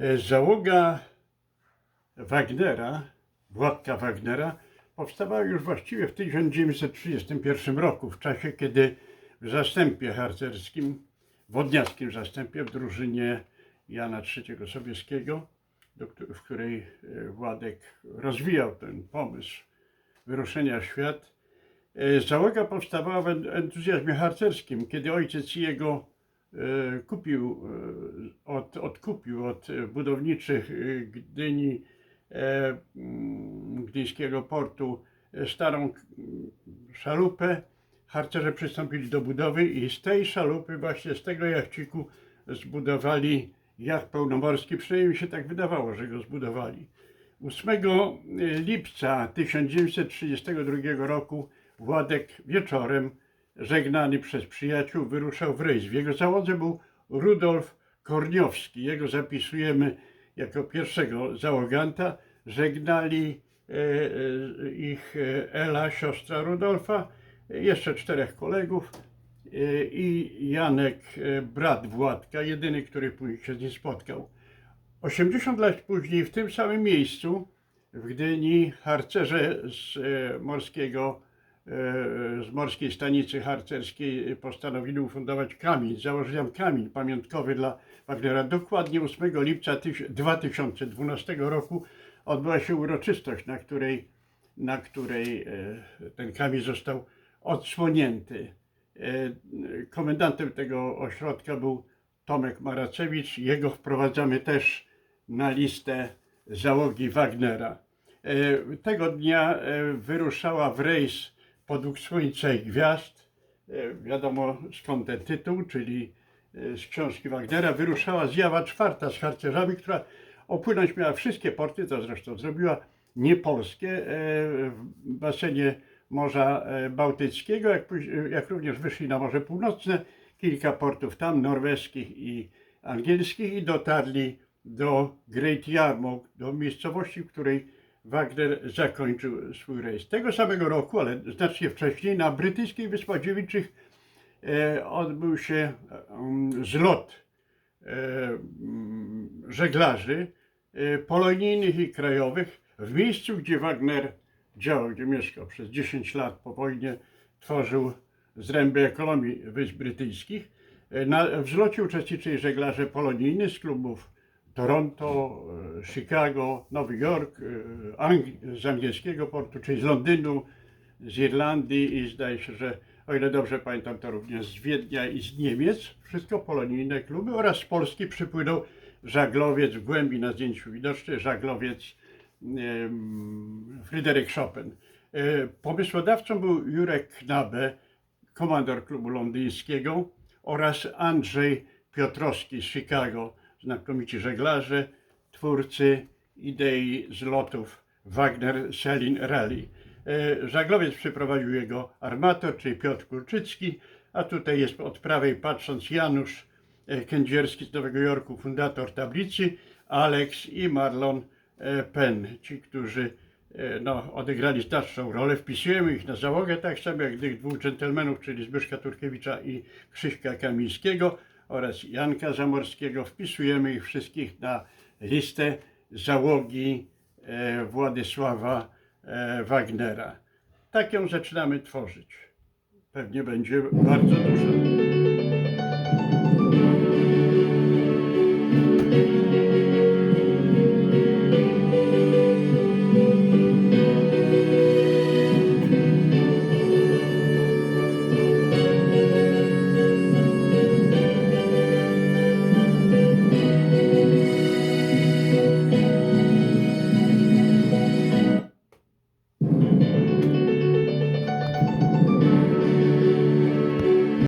E, Załoga Wagnera, Władka Wagnera, powstawała już właściwie w 1931 roku, w czasie kiedy w zastępie harcerskim, wodniackim zastępie w drużynie Jana III Sobieskiego, w której e, Władek rozwijał ten pomysł wyruszenia w świat, e, załoga powstawała w en- entuzjazmie harcerskim, kiedy ojciec jego e, kupił, e, od, odkupił od e, budowniczych e, Gdyni, e, gdyńskiego portu e, starą szalupę. Harcerze przystąpili do budowy i z tej szalupy, właśnie z tego jachciku zbudowali jacht pełnomorski. Przynajmniej mi się tak wydawało, że go zbudowali. 8 lipca 1932 roku Władek wieczorem, żegnany przez przyjaciół, wyruszał w rejs. W jego załodze był Rudolf Korniowski. Jego zapisujemy jako pierwszego załoganta. Żegnali e, e, ich e, Ela, siostra Rudolfa, jeszcze czterech kolegów i Janek, brat Władka, jedyny, który później się z nim spotkał. 80 lat później w tym samym miejscu w Gdyni harcerze z morskiego, z morskiej stanicy harcerskiej postanowili ufundować kamień, założyli tam kamień pamiątkowy dla Wagnera. Dokładnie 8 lipca tyś- 2012 roku odbyła się uroczystość, na której, na której e, ten kamień został odsłonięty. E, Komendantem tego ośrodka był Tomek Maracewicz. Jego wprowadzamy też na listę załogi Wagnera. E, Tego dnia e, wyruszała w rejs Podług Słońca i Gwiazd. E, Wiadomo skąd ten tytuł, czyli e, z książki Wagnera. Wyruszała zjawa czwarta z harcerzami, która opłynąć miała wszystkie porty, to zresztą zrobiła, nie polskie, e, w basenie Morza Bałtyckiego, jak, jak również wyszli na Morze Północne, kilka portów tam, norweskich i angielskich i dotarli do Great Yarmouth, do miejscowości, w której Wagner zakończył swój rejs. Tego samego roku, ale znacznie wcześniej, na brytyjskich Wyspach Dziewiczych e, odbył się um, zlot e, mm, żeglarzy e, polonijnych i krajowych w miejscu, gdzie Wagner działał, gdzie mieszkał przez 10 lat po wojnie, tworzył zręby ekonomii Wysp Brytyjskich. E, Na wzlocie uczestniczyli żeglarze polonijni z klubów Toronto, e, Chicago, Nowy Jork, e, Ang- z angielskiego portu, czyli z Londynu, z Irlandii i zdaje się, że o ile dobrze pamiętam, to również z Wiednia i z Niemiec, wszystko polonijne kluby oraz z Polski przypłynął żaglowiec w głębi na zdjęciu widoczny, żaglowiec Fryderyk Chopin. E, Pomysłodawcą był Jurek Knabe, komandor klubu londyńskiego oraz Andrzej Piotrowski z Chicago, znakomici żeglarze, twórcy idei zlotów Wagner Selin Rally. E, Żaglowiec przyprowadził jego armator, czyli Piotr Kurczycki, a tutaj jest od prawej patrząc Janusz e, Kędzierski z Nowego Jorku, fundator tablicy, Alex i Marlon e, Penn, ci, którzy no, odegrali znaczną rolę. Wpisujemy ich na załogę, tak samo jak tych dwóch dżentelmenów, czyli Zbyszka Turkiewicza i Krzyśka Kamińskiego oraz Janka Zamorskiego. Wpisujemy ich wszystkich na listę załogi e, Władysława e, Wagnera. Tak ją zaczynamy tworzyć. Pewnie będzie bardzo dużo.